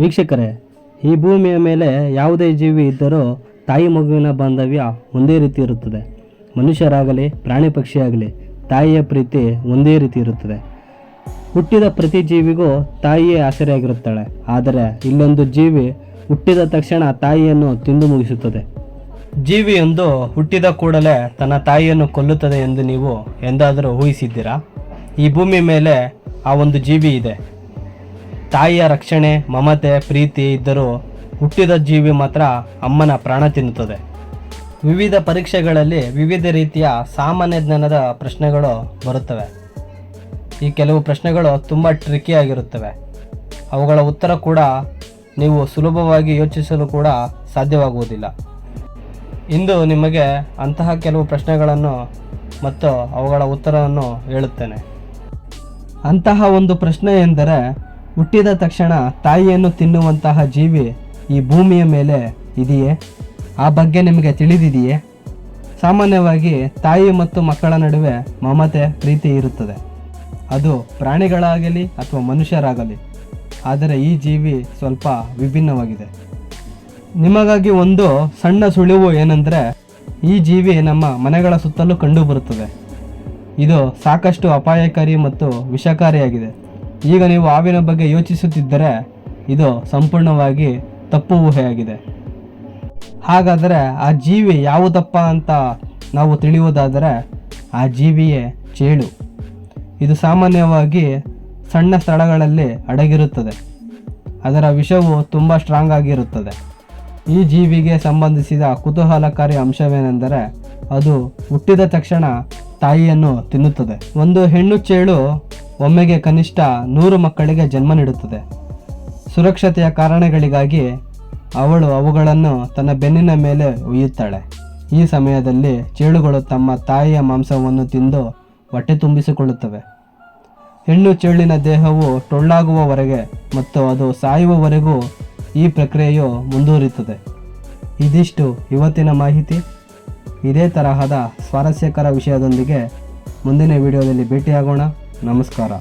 ವೀಕ್ಷಕರೇ, ಈ ಭೂಮಿಯ ಮೇಲೆ ಯಾವುದೇ ಜೀವಿ ಇದ್ದರೂ ತಾಯಿ ಮಗುವಿನ ಬಾಂಧವ್ಯ ಒಂದೇ ರೀತಿ ಇರುತ್ತದೆ. ಮನುಷ್ಯರಾಗಲಿ, ಪ್ರಾಣಿ ಪಕ್ಷಿಯಾಗಲಿ, ತಾಯಿಯ ಪ್ರೀತಿ ಒಂದೇ ರೀತಿ ಇರುತ್ತದೆ. ಹುಟ್ಟಿದ ಪ್ರತಿ ಜೀವಿಗೂ ತಾಯಿಯೇ ಆಸರೆಯಾಗಿರುತ್ತಾಳೆ. ಆದರೆ ಇಲ್ಲೊಂದು ಜೀವಿ ಹುಟ್ಟಿದ ತಕ್ಷಣ ತಾಯಿಯನ್ನು ತಿಂದು ಮುಗಿಸುತ್ತದೆ. ಜೀವಿಯೊಂದು ಹುಟ್ಟಿದ ಕೂಡಲೇ ತನ್ನ ತಾಯಿಯನ್ನು ಕೊಲ್ಲುತ್ತದೆ ಎಂದು ನೀವು ಎಂದಾದರೂ ಊಹಿಸಿದ್ದೀರಾ? ಈ ಭೂಮಿ ಮೇಲೆ ಆ ಒಂದು ಜೀವಿ ಇದೆ. ತಾಯಿಯ ರಕ್ಷಣೆ, ಮಮತೆ, ಪ್ರೀತಿ ಇದ್ದರೂ ಹುಟ್ಟಿದ ಜೀವಿ ಮಾತ್ರ ಅಮ್ಮನ ಪ್ರಾಣ ತಿನ್ನುತ್ತದೆ. ವಿವಿಧ ಪರೀಕ್ಷೆಗಳಲ್ಲಿ ವಿವಿಧ ರೀತಿಯ ಸಾಮಾನ್ಯ ಜ್ಞಾನದ ಪ್ರಶ್ನೆಗಳು ಬರುತ್ತವೆ. ಈ ಕೆಲವು ಪ್ರಶ್ನೆಗಳು ತುಂಬ ಟ್ರಿಕಿ ಆಗಿರುತ್ತವೆ. ಅವುಗಳ ಉತ್ತರ ಕೂಡ ನೀವು ಸುಲಭವಾಗಿ ಯೋಚಿಸಲು ಕೂಡ ಸಾಧ್ಯವಾಗುವುದಿಲ್ಲ. ಇಂದು ನಿಮಗೆ ಅಂತಹ ಕೆಲವು ಪ್ರಶ್ನೆಗಳನ್ನು ಮತ್ತು ಅವುಗಳ ಉತ್ತರವನ್ನು ಹೇಳುತ್ತೇನೆ. ಅಂತಹ ಒಂದು ಪ್ರಶ್ನೆ ಎಂದರೆ ಹುಟ್ಟಿದ ತಕ್ಷಣ ತಾಯಿಯನ್ನು ತಿನ್ನುವಂತಹ ಜೀವಿ ಈ ಭೂಮಿಯ ಮೇಲೆ ಇದೆಯೇ? ಆ ಬಗ್ಗೆ ನಿಮಗೆ ತಿಳಿದಿದೆಯೇ? ಸಾಮಾನ್ಯವಾಗಿ ತಾಯಿ ಮತ್ತು ಮಕ್ಕಳ ನಡುವೆ ಮಮತೆ, ಪ್ರೀತಿ ಇರುತ್ತದೆ. ಅದು ಪ್ರಾಣಿಗಳಾಗಲಿ ಅಥವಾ ಮನುಷ್ಯರಾಗಲಿ. ಆದರೆ ಈ ಜೀವಿ ಸ್ವಲ್ಪ ವಿಭಿನ್ನವಾಗಿದೆ. ನಿಮಗಾಗಿ ಒಂದು ಸಣ್ಣ ಸುಳಿವು ಏನೆಂದರೆ, ಈ ಜೀವಿ ನಮ್ಮ ಮನೆಗಳ ಸುತ್ತಲೂ ಕಂಡುಬರುತ್ತದೆ. ಇದು ಸಾಕಷ್ಟು ಅಪಾಯಕಾರಿ ಮತ್ತು ವಿಷಕಾರಿಯಾಗಿದೆ. ಈಗ ನೀವು ಹಾವಿನ ಬಗ್ಗೆ ಯೋಚಿಸುತ್ತಿದ್ದರೆ ಇದು ಸಂಪೂರ್ಣವಾಗಿ ತಪ್ಪು ಊಹೆಯಾಗಿದೆ. ಹಾಗಾದರೆ ಆ ಜೀವಿ ಯಾವುದಪ್ಪ ಅಂತ ನಾವು ತಿಳಿಯುವುದಾದರೆ ಆ ಜೀವಿಯೇ ಚೇಳು. ಇದು ಸಾಮಾನ್ಯವಾಗಿ ಸಣ್ಣ ಸ್ಥಳಗಳಲ್ಲಿ ಅಡಗಿರುತ್ತದೆ. ಅದರ ವಿಷವು ತುಂಬ ಸ್ಟ್ರಾಂಗ್ ಆಗಿರುತ್ತದೆ. ಈ ಜೀವಿಗೆ ಸಂಬಂಧಿಸಿದ ಕುತೂಹಲಕಾರಿ ಅಂಶವೇನೆಂದರೆ ಅದು ಹುಟ್ಟಿದ ತಕ್ಷಣ ತಾಯಿಯನ್ನು ತಿನ್ನುತ್ತದೆ. ಒಂದು ಹೆಣ್ಣು ಚೇಳು ಒಮ್ಮೆಗೆ ಕನಿಷ್ಠ ನೂರು ಮಕ್ಕಳಿಗೆ ಜನ್ಮ ನೀಡುತ್ತದೆ. ಸುರಕ್ಷತೆಯ ಕಾರಣಗಳಿಗಾಗಿ ಅವಳು ಅವುಗಳನ್ನು ತನ್ನ ಬೆನ್ನಿನ ಮೇಲೆ ಒಯ್ಯುತ್ತಾಳೆ ಈ ಸಮಯದಲ್ಲಿ ಚೇಳುಗಳು ತಮ್ಮ ತಾಯಿಯ ಮಾಂಸವನ್ನು ತಿಂದು ಹೊಟ್ಟೆ ತುಂಬಿಸಿಕೊಳ್ಳುತ್ತವೆ. ಹೆಣ್ಣು ಚೇಳಿನ ದೇಹವು ಟೊಳ್ಳಾಗುವವರೆಗೆ ಮತ್ತು ಅದು ಸಾಯುವವರೆಗೂ ಈ ಪ್ರಕ್ರಿಯೆಯು ಮುಂದುವರಿಯುತ್ತದೆ. ಇದಿಷ್ಟು ಇವತ್ತಿನ ಮಾಹಿತಿ. ಇದೇ ತರಹದ ಸ್ವಾರಸ್ಯಕರ ವಿಷಯದೊಂದಿಗೆ ಮುಂದಿನ ವಿಡಿಯೋದಲ್ಲಿ ಭೇಟಿಯಾಗೋಣ. ನಮಸ್ಕಾರ.